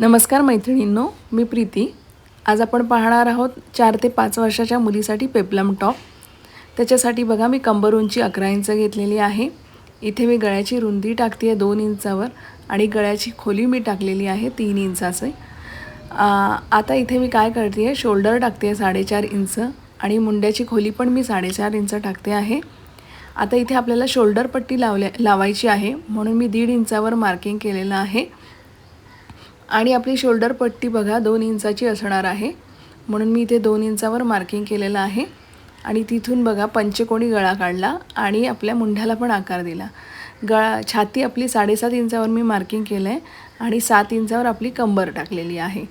नमस्कार मैत्रिणींनो मी प्रीती. आज आपण पाहणार आहोत चार ते पाच वर्षाच्या मुलीसाठी पेप्लम टॉप. त्याच्यासाठी बघा मी कंबर उंची अकरा इंच घेतलेली आहे. इथे मी गळ्याची रुंदी टाकते आहे दोन इंचावर आणि गळ्याची खोली मी टाकलेली आहे तीन इंचाचे. आता इथे मी काय करते आहे शोल्डर टाकते आहे साडेचार इंच आणि मुंड्याची खोली पण मी साडेचार इंच टाकते आहे. आता इथे आपल्याला शोल्डर पट्टी लावल्या लावायची आहे. म्हणून मी दीड इंचावर मार्किंग केलेलं आहे. आणि आपली शोल्डर पट्टी बघा दोन इंचाची असणार आहे. म्हणून मी इथे दोन इंचावर मार्किंग केलेलं आहे. आणि तिथून बघा पंचकोणी गळा काढला आणि आपल्या मुंढ्याला पण आकार दिला. गळा छाती आपली साडेसात इंचावर मी मार्किंग केलं आहे आणि सात इंचावर आपली कंबर टाकलेली आहे.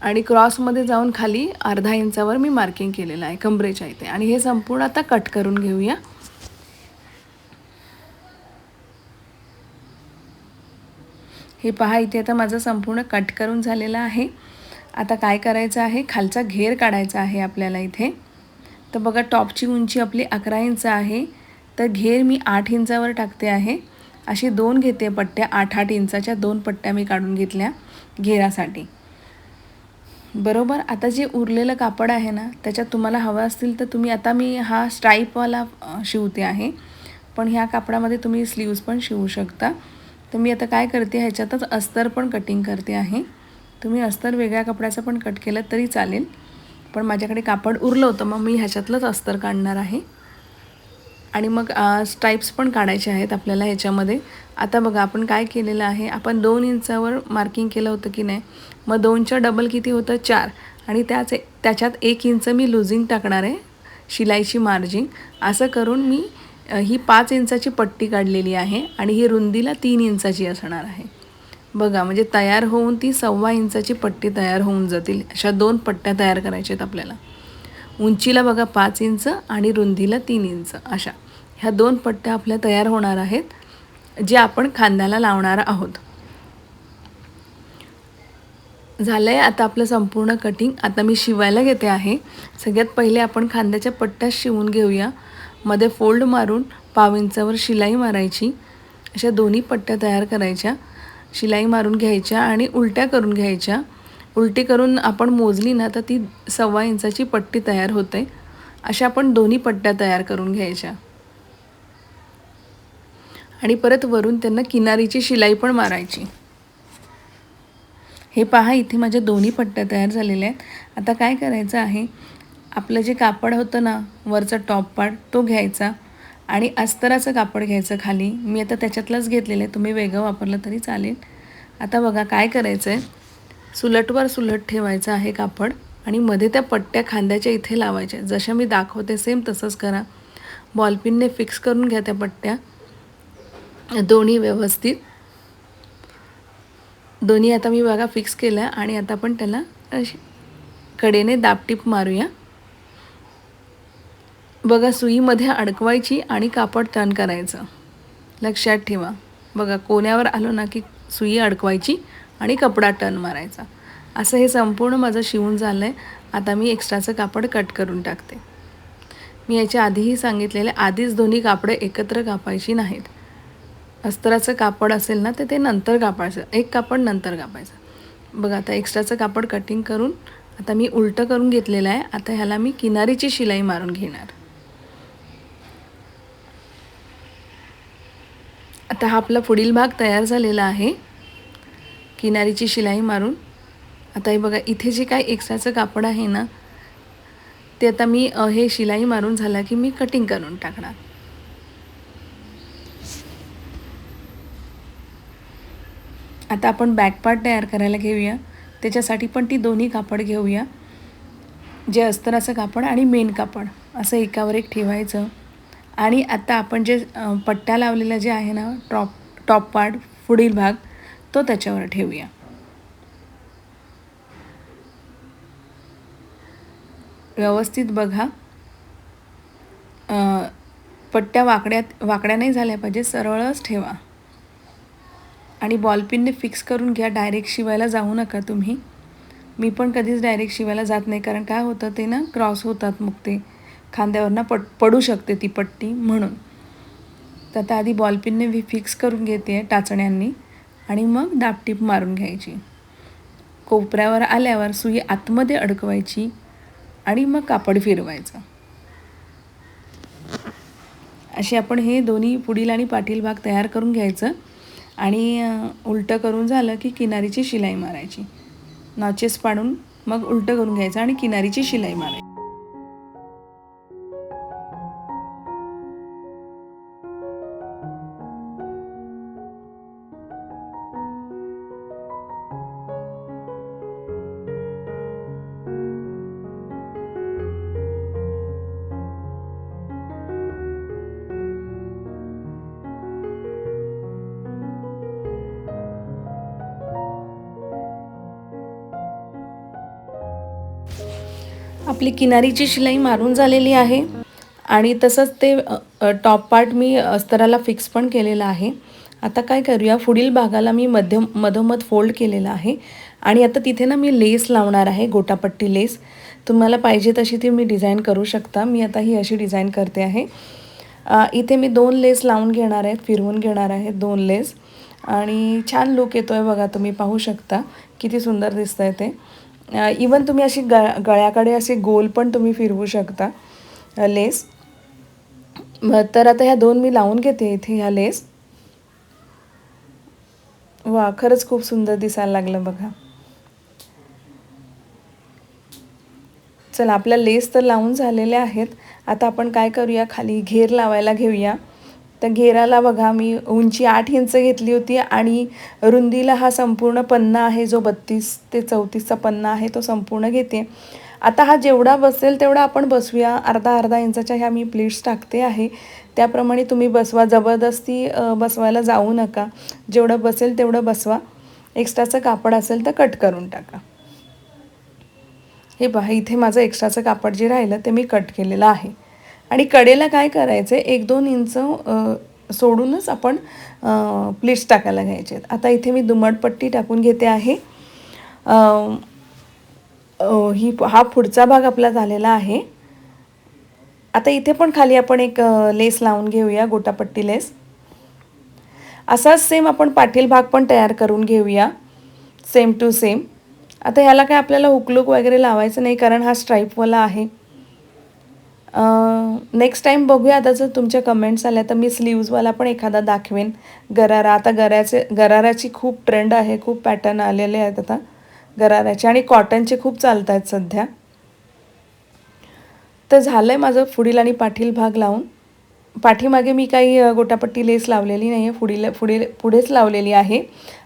आणि क्रॉसमध्ये जाऊन खाली अर्धा इंचावर मी मार्किंग केलेलं आहे कंबरेच्या इथे. आणि हे संपूर्ण आता कट करून घेऊया. हे पहा इथे आता माझं संपूर्ण कट करून झालेलं आहे. आता काय करायचं आहे? खालचा घेर काढायचा आहे आपल्याला इथे. तर बघा टॉपची उंची आपली अकरा इंच आहे. तर घेर मी आठ इंचावर टाकते आहे. अशी दोन घेते पट्ट्या आठ आठ इंचाच्या दोन पट्ट्या मी काढून घेतल्या घेरासाठी. बरोबर? आता जे उरलेलं कापड आहे ना त्याच्यात तुम्हाला हवं असतील तर तुम्ही आता मी हा स्ट्राईपवाला शिवते आहे. पण ह्या कापडामध्ये तुम्ही स्लीव्ज पण शिवू शकता. तर मी आता काय करते ह्याच्यातच अस्तर पण कटिंग करते आहे. तुम्ही अस्तर वेगळ्या कपड्याचं पण कट केलं तरी चालेल. पण माझ्याकडे कापड उरलं होतं मग मी ह्याच्यातलंच अस्तर काढणार आहे. आणि मग स्ट्राईप्स पण काढायचे आहेत आपल्याला ह्याच्यामध्ये. आता बघा आपण काय केलेलं आहे आपण दोन इंचावर मार्किंग केलं होतं की नाही मग दोनच्या डबल किती होतं? चार. आणि त्याच त्याच्यात एक इंच मी लुझिंग टाकणार आहे शिलाईची मार्जिंग असं करून मी ही पाच इंचाची पट्टी काढलेली आहे आणि ही रुंदीला तीन इंचाची असणार आहे. बघा म्हणजे तयार होऊन ती सव्वा इंचाची पट्टी तयार होऊन जातील. अशा दोन पट्ट्या तयार करायच्या आहेत आपल्याला. उंचीला बघा पाच इंच आणि रुंदीला तीन इंच. अशा. ह्या दोन पट्ट्या आपल्या तयार होणार आहेत जे आपण खांद्याला लावणार आहोत. झालं आहे आता आपलं संपूर्ण कटिंग आता मी शिवायला घेते आहे. सगळ्यात पहिले आपण खांद्याच्या पट्ट्या शिवून घेऊया. मध्ये फोल्ड मारून पाव इंचावर शिलाई मारायची. अशा दोन्ही पट्ट्या तयार करायच्या. शिलाई मारून घ्यायच्या आणि उलट्या करून घ्यायच्या. उलटी करून आपण मोजली ना तर ती सव्वा इंचाची पट्टी तयार होते. अशा आपण दोन्ही पट्ट्या तयार करून घ्यायच्या. आणि परत वरून त्यांना किनारीची शिलाई पण मारायची. हे पहा इथे माझ्या दोन्ही पट्ट्या तयार झालेल्या आहेत. आता काय करायचं आहे? आपलं जे कापड होतं ना वरचा टॉप पार्ट तो घ्यायचा. आणि अस्तराचं कापड घ्यायचं खाली. मी आता त्याच्यातलंच घेतलेलं आहे. तुम्ही वेगळं वापरलं तरी चालेल. आता बघा काय करायचं आहे सुलटवर सुलट ठेवायचं आहे कापड आणि मध्ये त्या पट्ट्या खांद्याच्या इथे लावायच्या. जशा मी दाखवते सेम तसंच करा. बॉलपिनने फिक्स करून घ्या त्या पट्ट्या. दोन्ही व्यवस्थित. दोन्ही आता मी बघा फिक्स केलं आणि आता आपण त्याला कडेने दापटीप मारूया. बघा सुईमध्ये अडकवायची आणि कापड टर्न करायचं. लक्षात ठेवा. बघा कोण्यावर आलो ना की सुई अडकवायची आणि कपडा टर्न मारायचा. असं हे संपूर्ण माझं शिवून झालं आहे आता मी एक्स्ट्राचं कापड कट करून टाकते. मी याच्या आधीही सांगितलेले आधीच दोन्ही कापडं एकत्र कापायची नाहीत. अस्तराचं कापड असेल ना तर ते नंतर कापायचं. एक कापड नंतर कापायचं. बघा आता एक्स्ट्राचं कापड कटिंग करून आता मी उलटं करून घेतलेलं आहे. आता ह्याला मी किनारीची शिलाई मारून घेणार. आता हा आपला पुढील भाग तयार झालेला आहे. किनारीची शिलाई मारून. आता हे बघा इथे जे काय एक्स्ट्राचं कापड आहे ना ते आता मी हे शिलाई मारून झालं की मी कटिंग करून टाकणार. आता आपण बॅक पार्ट तयार करायला घेऊया. त्याच्यासाठी पण ती दोन्ही कापड घेऊया. जे अस्तराचं कापड आणि मेन कापड. असं एकावर एक ठेवायचं. आणि आता आपण जे पट्ट्या लावलेल्या जे आहे ना टॉप टॉप पार्ट पुढील भाग तो त्याच्यावर ठेवूया. व्यवस्थित बघा. पट्ट्या वाकड्यात वाकड्या नाही झाल्या पाहिजे सरळच ठेवा. आणि बॉलपिनने फिक्स करून घ्या डायरेक्ट शिवायला जाऊ नका तुम्ही. मी पण कधीच डायरेक्ट शिवायला जात नाही कारण काय होतं ते ना क्रॉस होतात मग ते. खांद्यावरनं पट पडू शकते ती पट्टी म्हणून. तर आता आधी बॉलपिनने मी फिक्स करून घेते टाचण्यांनी आणि मग दापटीप मारून घ्यायची. कोपऱ्यावर आल्यावर सुई आतमध्ये अडकवायची आणि मग कापड फिरवायचं. असे आपण हे दोन्ही पुढील आणि पाटील भाग तयार करून घ्यायचं आणि उलटं करून झालं की किनारीची शिलाई मारायची. नॉचेस पाडून मग उलटं करून घ्यायचं आणि किनारीची शिलाई मारायची. आपली किनारीची शिलाई मारून झालेली आहे. आणि तसंच ते टॉप पार्ट मी अस्तराला फिक्स पण केलेला आहे. आता काय करूया पुढील भागाला मी मध्यम मधोमध फोल्ड केलेला आहे. आणि आता तिथे ना मी लेस लावणार आहे गोटापट्टी लेस तुम्हाला पाहिजे तशी ती मी डिझाईन करू शकता. मी आता ही अशी डिझाईन करते आहे. इथे मी दोन लेस लावून घेणार आहेत फिरवून घेणार आहे दोन लेस आणि छान लुक येतो आहे बघा तुम्ही पाहू शकता. किती सुंदर दिसतं आहे ते. इवन तुम्ही अशी ग गळ्याकडे असे गोल पण तुम्ही फिरवू शकता लेस तर आता ह्या दोन मी लावून घेते इथे ह्या लेस वा खरंच खूप सुंदर दिसायला लागलं बघा. चला आपल्या लेस तर लावून झालेल्या आहेत. आता आपण काय करूया? खाली घेर लावायला घेऊया. तर घेराला बघा मी उंची आठ इंच घेतली होती आणि रुंदीला हा संपूर्ण पन्ना आहे जो बत्तीस ते चौतीसचा पन्ना आहे तो संपूर्ण घेते. आता हा जेवढा बसेल तेवढा आपण बसवूया अर्धा अर्धा इंचाच्या ह्या मी प्लेट्स टाकते आहे. त्याप्रमाणे तुम्ही बसवा. जबरदस्ती बसवायला जाऊ नका. जेवढं बसेल तेवढं बसवा. एक्स्ट्राचं कापड असेल तर कट करून टाका. हे पहा इथे माझं एक्स्ट्राचं कापड जे राहिलं ते मी कट केलेलं आहे. आणि कडेला काय करायचं आहे एक दोन इंच सोडूनच आपण प्लेट्स टाकायला घ्यायचे आहेत आता इथे मी दुमटपट्टी टाकून घेते आहे. ही हा पुढचा भाग आपला झालेला आहे. आता इथे पण खाली आपण एक लेस लावून घेऊया गोटापट्टी लेस. असाच सेम आपण पाटील भाग पण तयार करून घेऊया. सेम टू सेम आता ह्याला काय आपल्याला हुकलूक वगैरे लावायचं नाही कारण हा स्ट्राईपवाला आहे. नेक्स्ट टाईम बघूया आता जर तुमच्या कमेंट्स आल्या तर मी स्लीव्जवाला पण एखादा दाखवेन. गरारा आता गराचे गराराची खूप ट्रेंड आहे खूप पॅटर्न आलेले आहेत आता. गराराचे आणि कॉटनचे खूप चालत आहेत सध्या. तर झालं आहे माझं पुढील आणि पाठील भाग लावून. पाठीमागे मी काही गोटापट्टी लेस लावलेली नाही आहे पुढील पुढील पुढेच लावलेली आहे.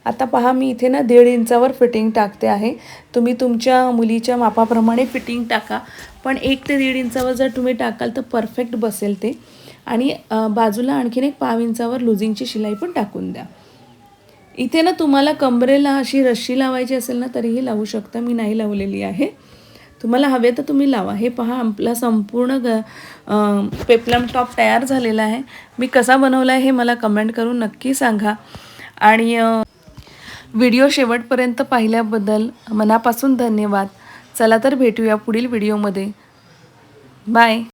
आता पहा मी इथे ना दीड इंचावर फिटिंग टाकते आहे. तुम्ही तुमच्या मुलीच्या मापाप्रमाणे फिटिंग टाका. पण एक ते दीड इंचावर जर तुम्ही टाकाल तर परफेक्ट बसेल ते. आणि बाजूला आणखीन एक पाव इंचावर लुझिंगची शिलाई पण टाकून द्या. इथे ना तुम्हाला कमरेला अशी रश्शी लावायची असेल ना तरीही लावू शकता. मी नाही लावलेली आहे. तुम्हाला हवे तर तुम्ही लावा. हे पहा आपला संपूर्ण ग पेपलम टॉप तयार झालेला आहे. मी कसा बनवला आहे हे मला कमेंट करून नक्की सांगा. आणि व्हिडिओ शेवटपर्यंत पाहिल्याबद्दल मनापासून धन्यवाद. चला तर भेटूया पुढील व्हिडिओमध्ये. बाय.